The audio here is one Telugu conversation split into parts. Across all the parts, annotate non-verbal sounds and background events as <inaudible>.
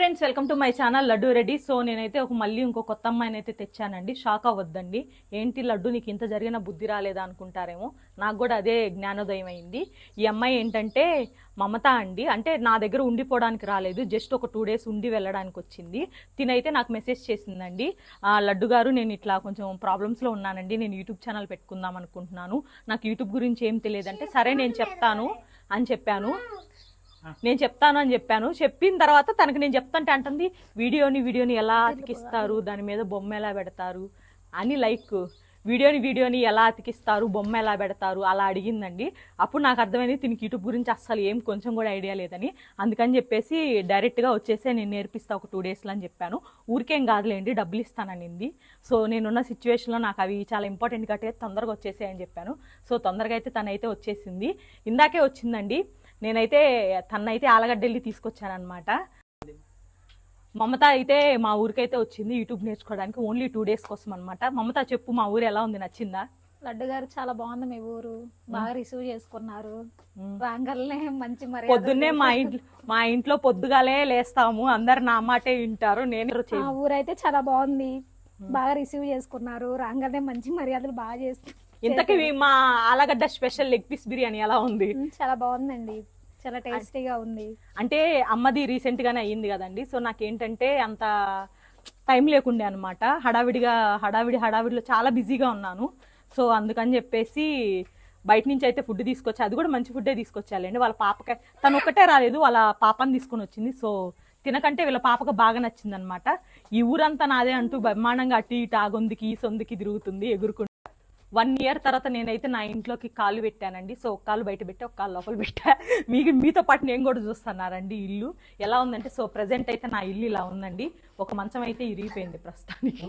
Friends welcome to my channel Laddu Reddy so నేనైతే ఒక మళ్ళీ ఇంకో కొత్త అమ్మాయిని అయితే తెచ్చానండి. షాక్ అవ్వద్దండి. ఏంటి లడ్డు నీకు ఇంత జరిగిన బుద్ధి రాలేదా అనుకుంటారేమో. నాకు కూడా అదే జ్ఞానోదయం అయింది. ఈ అమ్మాయి ఏంటంటే మమత అండి. అంటే నా దగ్గర ఉండిపోవడానికి రాలేదు. జస్ట్ ఒక టూ డేస్ ఉండి వెళ్ళడానికి వచ్చింది. తినైతే నాకు మెసేజ్ చేసిందండి. "ఆ, లడ్డు గారు నేను ఇట్లా కొంచెం ప్రాబ్లమ్స్లో ఉన్నానండి. నేను యూట్యూబ్ ఛానల్ పెట్టుకుందాం అనుకుంటున్నాను. నాకు యూట్యూబ్ గురించి ఏం తెలియదంటే సరే నేను చెప్తాను అని చెప్పాను. నేను చెప్తాను అని చెప్పాను. చెప్పిన తర్వాత తనకి నేను చెప్తాంటే అంటుంది వీడియోని వీడియోని ఎలా అతికిస్తారు? దాని మీద బొమ్మ ఎలా పెడతారు? అని లైక్ వీడియోని వీడియోని ఎలా అతికిస్తారు? బొమ్మ ఎలా పెడతారు? అలా అడిగిందండి. అప్పుడు నాకు అర్థమైంది దీనికి యూట్యూబ్ గురించి అస్సలు ఏం కొంచెం కూడా ఐడియా లేదని. అందుకని చెప్పేసి డైరెక్ట్గా వచ్చేసి నేను నేర్పిస్తా ఒక టూ డేస్లో అని చెప్పాను. ఊరికేం కాదులేండి డబ్బులు ఇస్తాననింది సో నేనున్న సిచ్యువేషన్లో నాకు అవి చాలా ఇంపార్టెంట్ కాబట్టి తొందరగా వచ్చేసాయని చెప్పాను. సో తొందరగా అయితే తనైతే వచ్చేసింది. ఇందాకే వచ్చిందండి నేనైతే తన్నైతే ఆలగడ్డ వెళ్ళి తీసుకొచ్చానమాట మమత అయితే మా ఊరికైతే వచ్చింది యూట్యూబ్ నేర్చుకోవడానికి ఓన్లీ టూ డేస్ కోసం అనమాట మమత చెప్పు మా ఊరు ఎలా ఉంది నచ్చిందా? లడ్డు గారు చాలా బాగుంది మీ ఊరు. బాగా రిసీవ్ చేసుకున్నారు. రాంగల్నే మంచి మర్యాద పొద్దున్నే మా ఇంట్లో మా ఇంట్లో పొద్దుగాలే లేస్తాము. అందరు నా మాటే వింటారు. నేను ఆ ఊరైతే చాలా బాగుంది. బాగా రిసీవ్ చేసుకున్నారు. రాంగల్నే మంచి మర్యాదలు బాగా చేస్తారు ఇంతకీ మా Allagadda special leg piece biryani ఎలా ఉంది? చాలా బాగుందండి. చాలా టేస్టీగా ఉంది. అంటే అమ్మది రీసెంట్ గానే అయ్యింది కదండి. సో నాకేంటంటే అంత టైం లేకుండే అనమాట హడావిడిగా హడావిడి హడావిడిలో చాలా బిజీగా ఉన్నాను. సో అందుకని చెప్పేసి బయట నుంచి అయితే ఫుడ్ తీసుకొచ్చి అది కూడా మంచి ఫుడ్డే తీసుకొచ్చాలండి. వాళ్ళ పాపకి తను ఒక్కటే రాలేదు వాళ్ళ పాపని తీసుకొని వచ్చింది. సో తినకంటే వీళ్ళ పాపకు బాగా నచ్చింది అనమాట ఈ ఊరంతా నాదే అంటూ బ్రహ్మాండంగా అటు ఇటు ఆ గొంతుకి ఈ సొందుకి తిరుగుతుంది ఎగురుకుంటూ వన్ ఇయర్ తర్వాత నేనైతే నా ఇంట్లోకి కాలు పెట్టానండి. సో ఒక కాలు బయట పెట్టి ఒక కాలు లోపల పెట్టా. <laughs> మీకు మీతో పాటు నేను కూడా చూస్తున్నారండి ఇల్లు. ఎలా ఉందంటే సో ప్రజెంట్ అయితే నా ఇల్లు ఇలా ఉందండి. ఒక మంచం అయితే ఇరిగిపోయింది ప్రస్తుతానికి.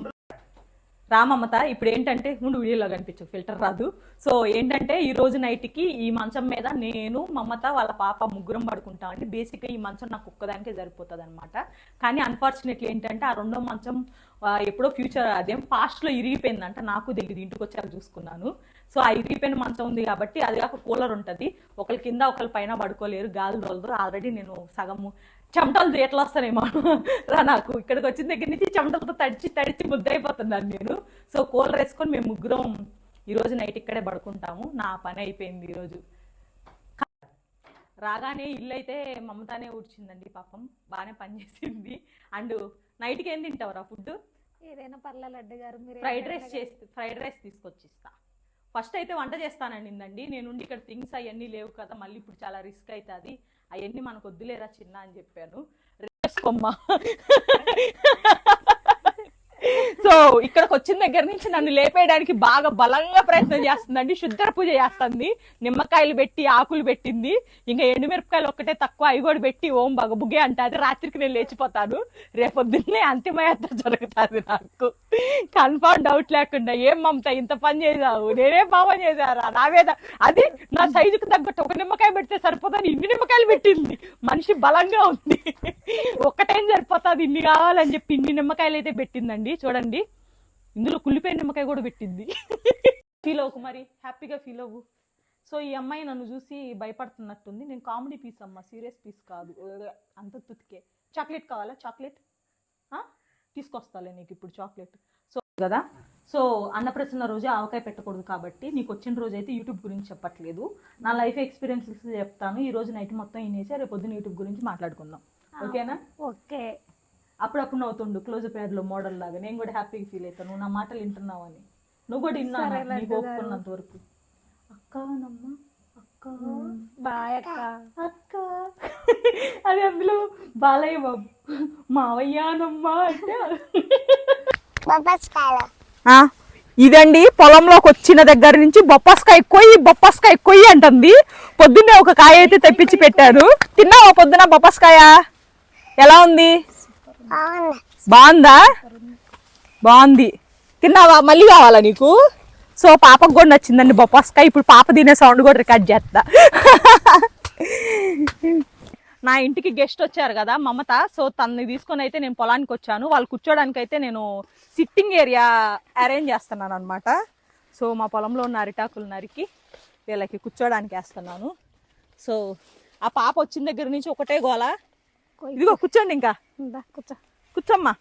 రామమ్మత ఇప్పుడు ఏంటంటే ముందు వీడియోలో కనిపించు ఫిల్టర్ రాదు. సో ఏంటంటే ఈ రోజు నైట్కి ఈ మంచం మీద నేను మమత వాళ్ళ పాప ముగ్గురం పడుకుంటాం అంటే బేసిక్గా ఈ మంచం నాకు ఒక్కదానికే సరిపోతుంది అనమాట కానీ అన్ఫార్చునేట్లీ ఏంటంటే ఆ రెండో మంచం ఎప్పుడో ఫ్యూచర్ అదేం పాస్ట్లో ఇరిగిపోయిందంట. నాకు తెలియదు ఇంటికి వచ్చాక చూసుకున్నాను. సో ఆ ఇరిగిపోయిన మంచం ఉంది కాబట్టి అది కాక కూలర్ ఉంటుంది. ఒకరి కింద ఒకరి పైన పడుకోలేరు గాలి తోలరు ఆల్రెడీ నేను సగము చెమటలు ఎట్లా వస్తానేమో రా నాకు ఇక్కడికి వచ్చిన దగ్గర నుంచి చెమటలతో తడిచి తడిచి ముద్దయిపోతున్నాను నేను. సో కూలర్ వేసుకొని మేము ముగ్గురం ఈరోజు నైట్ ఇక్కడే పడుకుంటాము. నా పని అయిపోయింది ఈరోజు రాగానే ఇల్లు అయితే మమతానే ఊడ్చిందండి పాపం. బాగానే పనిచేసింది అండ్ నైట్కి ఏం తింటావురా ఫుడ్? ఏదైనా పర్లే లడ్డు గారు మీరు ఫ్రైడ్ రైస్ చేసి ఫ్రైడ్ రైస్ తీసుకొచ్చి ఇస్తా ఫస్ట్ అయితే వంట చేస్తానండి నేను ఉండి ఇక్కడ థింగ్స్ అవన్నీ లేవు కదా మళ్ళీ ఇప్పుడు చాలా రిస్క్ అవుతుంది అవన్నీ మనకు వద్దులేరా చిన్న అని చెప్పాను. రేసుకోమ్మా <laughs> సో ఇక్కడికి వచ్చిన దగ్గర నుంచి నన్ను లేపేయడానికి బాగా బలంగా ప్రయత్నం చేస్తుందండి. శుద్ధ పూజ చేస్తుంది. నిమ్మకాయలు పెట్టి ఆకులు పెట్టింది. ఇంకా ఎండుమిరపకాయలు ఒక్కటే తక్కువ అవి కూడా పెట్టి ఓం బగబుగే అంటాది రాత్రికి నేను లేచిపోతాను. రేపొద్దున్నే అంతిమయాత్ర జరుగుతుంది నాకు. కన్ఫర్మ్ డౌట్ లేకుండా ఏం మమత ఇంత పని చేసావు నేనే పాపం చేశారా? నావేద అది నా సైజుకు తగ్గట్టు ఒక నిమ్మకాయ పెడితే సరిపోతాను ఇన్ని నిమ్మకాయలు పెట్టింది. మనిషి బలంగా ఉంది. ఒక్కటేం సరిపోతుంది ఇన్ని కావాలని చెప్పి ఇన్ని నిమ్మకాయలు అయితే పెట్టిందండి. చూడండి. ఇందులో కుళ్ళిపోయిన నిమ్మకాయ కూడా పెట్టింది. ఫీల్ అవ్వకు మరి హ్యాపీగా ఫీల్ అవ్వు. సో ఈ అమ్మాయి నన్ను చూసి భయపడుతున్నట్టుంది. నేను కామెడీ పీస్ అమ్మ. సీరియస్ పీస్ కాదు. అంత తుతికే. చాక్లెట్ కావాలా? చాక్లెట్ తీసుకొస్తాలే నీకు ఇప్పుడు చాక్లెట్ సో కదా? సో అన్నప్రసన్న రోజు ఆవకాయ పెట్టకూడదు కాబట్టి నీకు వచ్చిన రోజు అయితే యూట్యూబ్ గురించి చెప్పట్లేదు. నా లైఫ్ ఎక్స్పీరియన్సెస్ చెప్తాను. ఈ రోజు నైట్ మొత్తం ఇనేసి రేపు పొద్దున యూట్యూబ్ గురించి మాట్లాడుకుందాం. ఓకేనా? ఓకే. అప్పుడప్పుడు నవ్వుతుండు క్లోజ్ ప్యాడ్లో మోడల్ లాగా. నేను కూడా హ్యాపీగా ఫీల్ అవుతాను నువ్వు నా మాటలు వింటున్నావు అని. నువ్వు కూడా విన్నా సరే, నీకు. ఒప్పుకున్నంత వరకు. అక్కనమ్మ అక్క. బాయ్ అక్క. అక్క. అది అందులో బాలయ్య బాబు. మావయ్యానమ్మా అంటే ఇదండి పొలంలోకి వచ్చిన దగ్గర నుంచి బొప్పస్కాయ కొయ్యి బొప్పస్కాయ కొయ్యి అంటుంది. పొద్దున్నే ఒక కాయ అయితే తెప్పించి పెట్టారు. తిన్నావా పొద్దున బొప్పస్కాయ ఎలా ఉంది? బాగుందా? బాగుంది. తిన్నావా? మళ్ళీ కావాలా నీకు? సో పాపకు కూడా నచ్చిందండి బొప్పస్కాయ ఇప్పుడు పాప తినే సౌండ్ కూడా రికార్డ్ చేస్తా. నా ఇంటికి గెస్ట్ వచ్చారు కదా మమత. సో తనని తీసుకొని అయితే నేను పొలానికి వచ్చాను. వాళ్ళు కూర్చోడానికి అయితే నేను సిట్టింగ్ ఏరియా అరేంజ్ చేస్తున్నాను అనమాట సో మా పొలంలో ఉన్న అరిటాకులు నరికి వీళ్ళకి కూర్చోడానికి వేస్తున్నాను. సో ఆ పాప వచ్చిన దగ్గర నుంచి ఒకటే గోల. కొయ్. ఇదిగో కూర్చోండి ఇంకా. కూర్చో. కూర్చోమ్మా.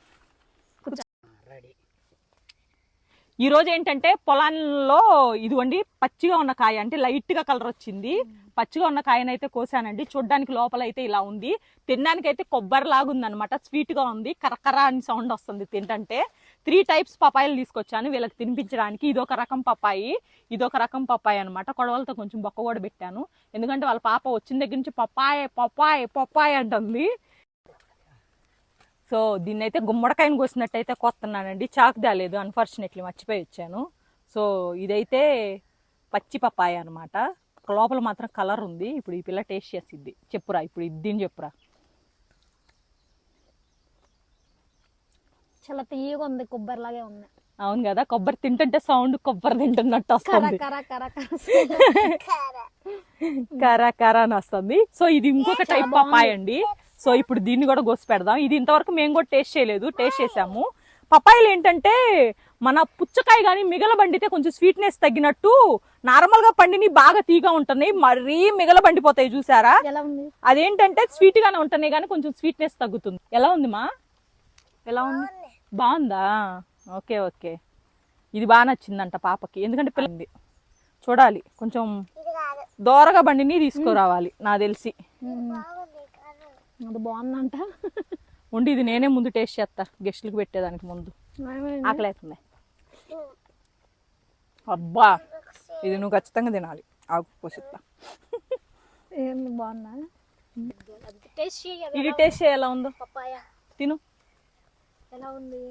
ఈ రోజు ఏంటంటే పొలాల్లో ఇదిగోండి పచ్చిగా ఉన్న కాయ అంటే లైట్గా కలర్ వచ్చింది. పచ్చిగా ఉన్న కాయనైతే కోసానండి. చూడ్డానికి లోపల అయితే ఇలా ఉంది. తినడానికి అయితే కొబ్బరి లాగా ఉంది. అనమాట స్వీట్గా ఉంది కరకర అని సౌండ్ వస్తుంది తింటంటే. త్రీ టైప్స్ పపాయిలు తీసుకొచ్చాను వీళ్ళకి తినిపించడానికి. ఇదొక రకం పపాయి ఇదొక రకం పప్పాయి అనమాట కొడవలతో కొంచెం బొక్క కూడా పెట్టాను. ఎందుకంటే వాళ్ళ పాప వచ్చిన దగ్గర నుంచి పప్పాయ్ పప్పాయ్ పప్పాయ్ అంటుంది. సో దీన్ని అయితే గుమ్మడికాయని కోసినట్టయితే కొత్తన్నానండి. చాకు దాలేదు అన్ఫార్చునేట్లీ మర్చిపోయి వచ్చాను. సో ఇదైతే పచ్చి పప్పాయ అనమాట లోపల మాత్రం కలర్ ఉంది. ఇప్పుడు ఈ పిల్ల టేస్ట్ చేసిద్ది. చెప్పురా ఇప్పుడు ఇది దీన్ని చెప్పురా. చాలా తీయగా ఉంది కొబ్బరి లాగే ఉంది. అవును కదా కొబ్బరి తింటుంటే సౌండ్ కొబ్బరి తింటున్నట్టు వస్తుంది. కరా కరా <laughs> అని వస్తుంది. సో ఇది ఇంకొక టైప్ పప్పాయ అండి సో ఇప్పుడు దీన్ని కూడా కోసి పెడదాం. ఇది ఇంతవరకు మేము కూడా టేస్ట్ చేయలేదు టేస్ట్ చేసాము. పప్పాయలు ఏంటంటే మన పుచ్చకాయ కానీ మిగలబండితే కొంచెం స్వీట్నెస్ తగ్గినట్టు నార్మల్గా పండిని బాగా తీగా ఉంటున్నాయి. మరీ మిగలబండిపోతాయి చూసారా? ఎలా ఉంది? అదేంటంటే స్వీట్ గానే ఉంటున్నాయి కానీ కొంచెం స్వీట్నెస్ తగ్గుతుంది. ఎలా ఉంది మా? ఎలా ఉంది? బాగుందా? Okay okay. ఇది బాగా నచ్చిందంట పాపకి. ఎందుకంటే పిల్లంది చూడాలి. కొంచెం దోరగా బండిని తీసుకురావాలి నాకు తెలిసి. అది బాగుందంట. ఉండి ఇది నేనే ముందు టేస్ట్ చేస్తా గెస్ట్లకు పెట్టేదానికి ముందు? ఆకలి అవుతుంది అబ్బా! ఇది నువ్వు ఖచ్చితంగా తినాలి. ఆకు పోసిస్తా బాగుందా? టేస్ట్ ఇది టేస్ట్ చేయి ఎలా ఉందో? తిను. ఎలా ఉంది?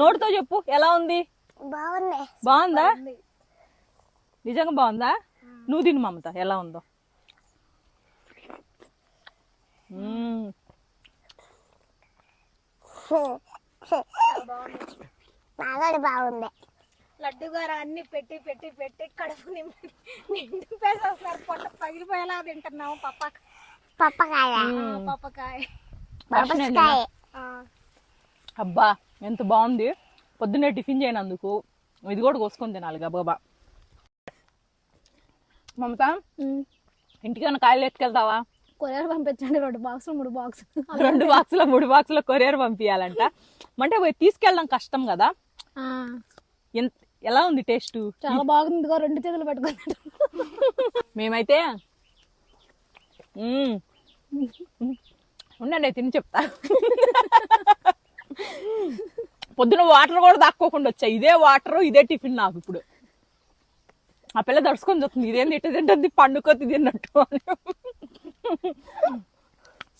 నోటితో చెప్పు ఎలా ఉంది? బాగుంది. బాగుందా? నిజంగా బాగుందా? నువ్వు తిను మమత. ఎలా ఉందో మ్మ్. బాగా బాగుంది. లడ్డు గారు అన్ని పెట్టి పెట్టి పెట్టి కడుపు నింపి నిండిపేసేస్తున్నారు పొట్ట పగిలిపోయేలా తింటున్నాము పప్ప పప్పకాయ. పప్పకాయ. అబ్బా ఎంత బాగుంది. పొద్దున్నే టిఫిన్ చేయనందుకు. ఇది కూడా కోసుకొని తినాలి గబగబా మమత. ఇంటికన్నా కాయలు ఎత్తుకెళ్తావా? కొరియర్ పంపించండి రెండు బాక్స్ మూడు బాక్స్ రెండు బాక్సుల మూడు బాక్సుల కొరియర్ పంపించాలంట అంటే పోయి తీసుకెళ్ళడం కష్టం కదా. ఎలా ఉంది టేస్ట్? చాలా బాగుంది రెండు చేతులు పెట్టుకున్నాడు. మేమైతే మ్మ్. ఉండండి తిని చెప్తా. పొద్దున వాటర్ కూడా దాక్కోకుండా వచ్చాయి ఇదే వాటర్ ఇదే టిఫిన్ నాకు ఇప్పుడు. ఆ పిల్ల దడుచుకొని చూస్తుంది ఇదేం తిట్టు తింటుంది పండుకొత్తి తిన్నట్టు అని.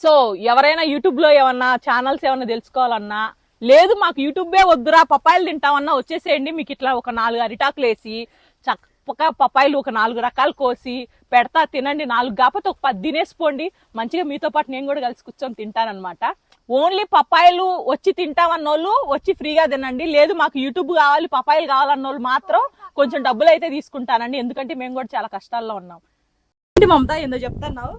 సో ఎవరైనా యూట్యూబ్లో ఏమన్నా ఛానల్స్ ఏమన్నా తెలుసుకోవాలన్నా లేదు మాకు యూట్యూబే వద్దురా పప్పాయిలు తింటామన్నా వచ్చేసేయండి మీకు ఇట్లా ఒక నాలుగు అరిటాకులు వేసి చక్కగా పప్పాయిలు ఒక నాలుగు రకాలు కోసి పెడతా తినండి నాలుగు కాకపోతే ఒక పది తినేసిపోండి మంచిగా మీతో పాటు నేను కూడా కలిసి కూర్చొని తింటానమాట ఓన్లీ పప్పాయిలు వచ్చి తింటామన్నోళ్ళు వచ్చి ఫ్రీగా తినండి. లేదు మాకు యూట్యూబ్ కావాలి పప్పాయిలు కావాలన్న వాళ్ళు మాత్రం కొంచెం డబ్బులు అయితే తీసుకుంటానండి. ఎందుకంటే మేము కూడా చాలా కష్టాల్లో ఉన్నాం. మమతా మమత ఏందో చెప్తాన్నావు?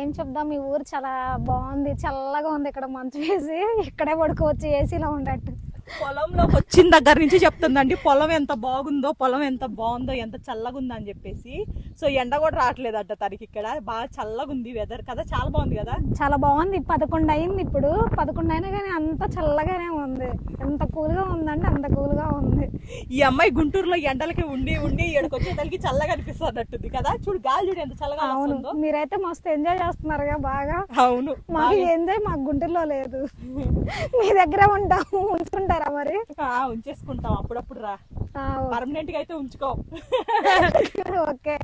ఏం చెప్దాం? మీ ఊరు చాలా బాగుంది. చల్లగా ఉంది ఇక్కడ మంచు వేసి. ఇక్కడే పడుకోవచ్చు. ఏసీలో ఉండట్టు. పొలంలోకి వచ్చిన దగ్గర నుంచి చెప్తుందండి పొలం ఎంత బాగుందో పొలం ఎంత బాగుందో ఎంత చల్లగా ఉందో అని చెప్పేసి. సో ఎండ కూడా రావట్లేదట తనకి ఇక్కడ. బాగా చల్లగా ఉంది వెదర్ కదా. చాలా బాగుంది కదా? చాలా బాగుంది. పదకొండు అయింది ఇప్పుడు. పదకొండు అయినా కానీ అంత చల్లగానే ఉంది. ఎంత కూల్గా ఉందంటే అంత కూల్గా ఉంది. ఈ అమ్మాయి గుంటూరులో ఎండలకి ఉండి ఉండి ఇక్కడికి వచ్చేసరికి చల్లగా అనిపిస్తున్నట్టుంది కదా? చూడు గాలి చూడు ఎంత చల్లగా అవును. మీరైతే మస్తు ఎంజాయ్ చేస్తున్నారుగా బాగా. అవును. మాకు ఎంజాయ్ మాకు గుంటూరులో లేదు. మీ దగ్గర ఉంటాము ఉంచుకుంటారా? మరి? ఆ, ఉంచేసుకుంటాం. అప్పుడప్పుడు రా. ఆ, పర్మనెంట్గా అయితే ఉంచుకో. <laughs> ఓకే.